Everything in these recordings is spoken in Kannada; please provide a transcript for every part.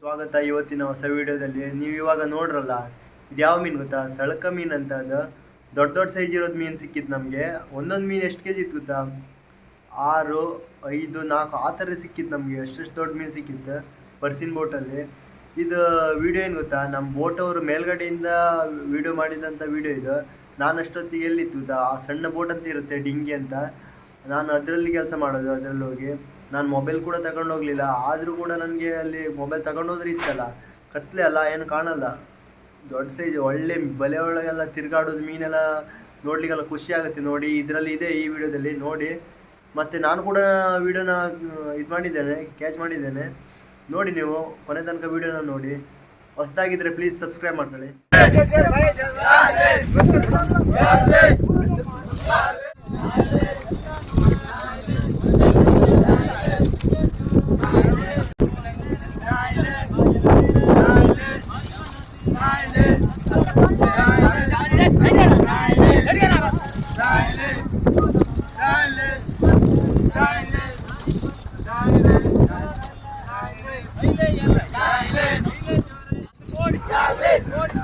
ಸ್ವಾಗತ ಇವತ್ತಿನ ಹೊಸ ವಿಡಿಯೋದಲ್ಲಿ. ನೀವು ಇವಾಗ ನೋಡ್ರಲ್ಲ, ಇದು ಯಾವ ಮೀನು ಗೊತ್ತಾ? ಸಳಕ ಮೀನ್ ಅಂತ ಅದು ದೊಡ್ಡ ದೊಡ್ಡ ಸೈಜ್ ಇರೋದು ಮೀನ್ ಸಿಕ್ಕಿತ್ತು ನಮ್ಗೆ. ಒಂದೊಂದು ಮೀನ್ ಎಷ್ಟು ಕೆಜಿ ಇತ್ತು ಗೊತ್ತಾ? ಆರು, ಐದು, ನಾಲ್ಕು, ಆ ಥರ ಸಿಕ್ಕಿತ್ತು ನಮಗೆ. ಎಷ್ಟೆಷ್ಟು ದೊಡ್ಡ ಮೀನು ಸಿಕ್ಕಿತ್ತು ಪರ್ಸಿನ್ ಬೋಟಲ್ಲಿ. ಇದು ವಿಡಿಯೋ ಏನು ಗೊತ್ತಾ? ನಮ್ಮ ಬೋಟ್ ಅವರು ಮೇಲ್ಗಡೆಯಿಂದ ವಿಡಿಯೋ ಮಾಡಿದಂಥ ವಿಡಿಯೋ ಇದು. ನಾನು ಅಷ್ಟೊತ್ತಿಗೆ ಎಲ್ಲಿತ್ತು ಆ ಸಣ್ಣ ಬೋಟ್ ಅಂತ ಇರುತ್ತೆ, ಡಿಂಗಿ ಅಂತ. ನಾನು ಅದರಲ್ಲಿ ಕೆಲಸ ಮಾಡೋದು, ಅದರಲ್ಲಿ ಹೋಗಿ. ನಾನು ಮೊಬೈಲ್ ಕೂಡ ತಗೊಂಡು ಹೋಗ್ಲಿಲ್ಲ. ಆದರೂ ಕೂಡ ನನಗೆ ಅಲ್ಲಿ ಮೊಬೈಲ್ ತಗೊಂಡೋದ್ರೆ ಇತ್ತಲ್ಲ. ಕತ್ಲೆ ಅಲ್ಲ, ಏನು ಕಾಣಲ್ಲ. ದೊಡ್ಡ ಸೈಜ್ ಒಳ್ಳೆ ಬಲೆ ಒಳಗೆಲ್ಲ ತಿರುಗಾಡೋದು ಮೀನೆಲ್ಲ ನೋಡ್ಲಿಕ್ಕೆಲ್ಲ ಖುಷಿ ಆಗುತ್ತೆ. ನೋಡಿ, ಇದರಲ್ಲಿ ಇದೆ ಈ ವಿಡಿಯೋದಲ್ಲಿ ನೋಡಿ ಮತ್ತು ನಾನು ಕೂಡ ವಿಡಿಯೋನ ಇದು ಮಾಡಿದ್ದೇನೆ ಕ್ಯಾಚ್ ಮಾಡಿದ್ದೇನೆ ನೋಡಿ ನೀವು ಕೊನೆ ತನಕ ವಿಡಿಯೋನ ನೋಡಿ ಹೊಸದಾಗಿದ್ದರೆ ಪ್ಲೀಸ್ ಸಬ್ಸ್ಕ್ರೈಬ್ ಮಾಡ್ಕೊಳ್ಳಿ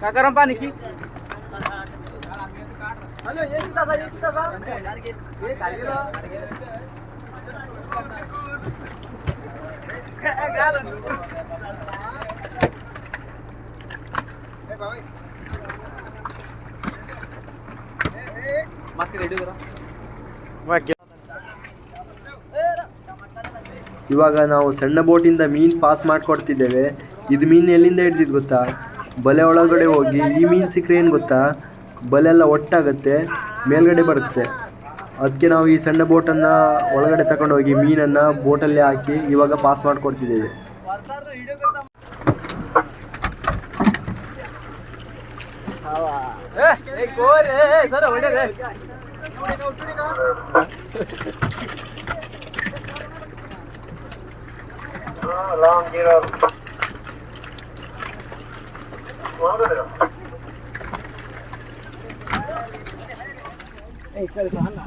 काय करा पाणी की बाकी रेडी करा ಇವಾಗ ನಾವು ಸಣ್ಣ ಬೋಟಿಂದ ಮೀನು ಪಾಸ್ ಮಾಡಿಕೊಡ್ತಿದ್ದೇವೆ. ಇದು ಮೀನು ಎಲ್ಲಿಂದ ಹಿಡ್ದಿದ್ದು ಗೊತ್ತಾ? ಬಲೆ ಒಳಗಡೆ ಹೋಗಿ ಈ ಮೀನು ಸಿಕ್ಕರೆ ಏನು ಗೊತ್ತಾ? ಬಲೆ ಎಲ್ಲ ಒಟ್ಟಾಗುತ್ತೆ, ಮೇಲ್ಗಡೆ ಬರುತ್ತೆ. ಅದಕ್ಕೆ ನಾವು ಈ ಸಣ್ಣ ಬೋಟನ್ನು ಒಳಗಡೆ ತಗೊಂಡೋಗಿ ಮೀನನ್ನು ಬೋಟಲ್ಲಿ ಹಾಕಿ ಇವಾಗ ಪಾಸ್ ಮಾಡಿಕೊಡ್ತಿದ್ದೇವೆ. Ah, lá onde era. Madre. Ei, espera, anda.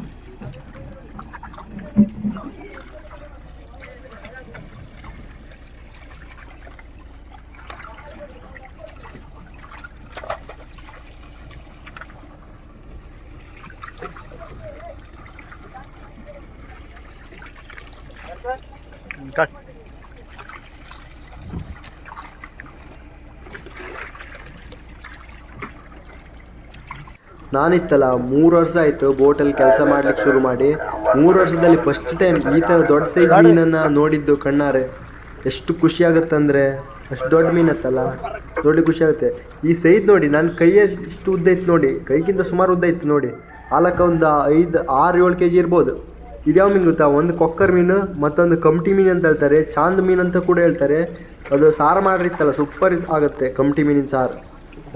ನಾನಿತ್ತಲ್ಲ, ಮೂರು ವರ್ಷ ಆಯಿತು ಬೋಟಲ್ಲಿ ಕೆಲಸ ಮಾಡ್ಲಿಕ್ಕೆ ಶುರು ಮಾಡಿ. ಮೂರು ವರ್ಷದಲ್ಲಿ ಫಸ್ಟ್ ಟೈಮ್ ಈ ಥರ ದೊಡ್ಡ ಸೈಜ್ ಮೀನನ್ನು ನೋಡಿದ್ದು ಕಣ್ಣಾರೆ. ಎಷ್ಟು ಖುಷಿ ಆಗುತ್ತಂದರೆ, ಅಷ್ಟು ದೊಡ್ಡ ಮೀನತ್ತಲ್ಲ ನೋಡಿ ಖುಷಿ ಆಗುತ್ತೆ. ಈ ಸೈಜ್ ನೋಡಿ, ನನ್ನ ಕೈಯಷ್ಟು ಉದ್ದ ಇತ್ತು ನೋಡಿ, ಕೈಗಿಂತ ಸುಮಾರು ಉದ್ದ ಇತ್ತು ನೋಡಿ. ಆಲಕ್ಕ ಒಂದು ಐದು, ಆರು, ಏಳು ಕೆ ಜಿ ಇರ್ಬೋದು. ಇದ್ಯಾವ ಮೀನು ಗೊತ್ತಾ? ಒಂದು ಕೊಕ್ಕರ್ ಮೀನು, ಮತ್ತೊಂದು ಕಮಟಿ ಮೀನು ಅಂತ ಹೇಳ್ತಾರೆ. ಚಾಂದ್ ಮೀನು ಅಂತ ಕೂಡ ಹೇಳ್ತಾರೆ. ಅದು ಸಾರು ಮಾಡಿರ್ತಲ್ಲ ಸೂಪರ್ ಆಗುತ್ತೆ ಕಮಟಿ ಮೀನಿನ ಸಾರು.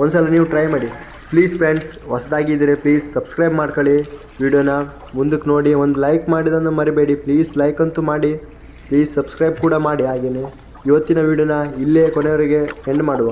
ಒಂದ್ಸಲ ನೀವು ಟ್ರೈ ಮಾಡಿ. ಪ್ಲೀಸ್ ಫ್ರೆಂಡ್ಸ್ ಹೊಸದಾಗಿದ್ದರೆ ಪ್ಲೀಸ್ ಸಬ್ಸ್ಕ್ರೈಬ್ ಮಾಡ್ಕೊಳ್ಳಿ. ವಿಡಿಯೋನ ಮುಂದಕ್ಕೆ ನೋಡಿ, ಒಂದು ಲೈಕ್ ಮಾಡಿದನ್ನು ಮರಿಬೇಡಿ. ಪ್ಲೀಸ್ ಲೈಕ್ ಅಂತೂ ಮಾಡಿ ಪ್ಲೀಸ್ ಸಬ್ಸ್ಕ್ರೈಬ್ ಕೂಡ ಮಾಡಿ. ಹಾಗೆಯೇ ಇವತ್ತಿನ ವಿಡಿಯೋನ ಇಲ್ಲೇ ಕೊನೆಯವರೆಗೆ ಎಂಡ್ ಮಾಡುವ.